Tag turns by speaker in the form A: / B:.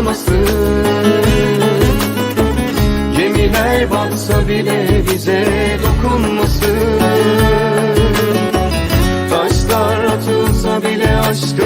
A: olmasın. Gemiler batsa bile bize dokunmasın. Taşlar atılsa bile aşk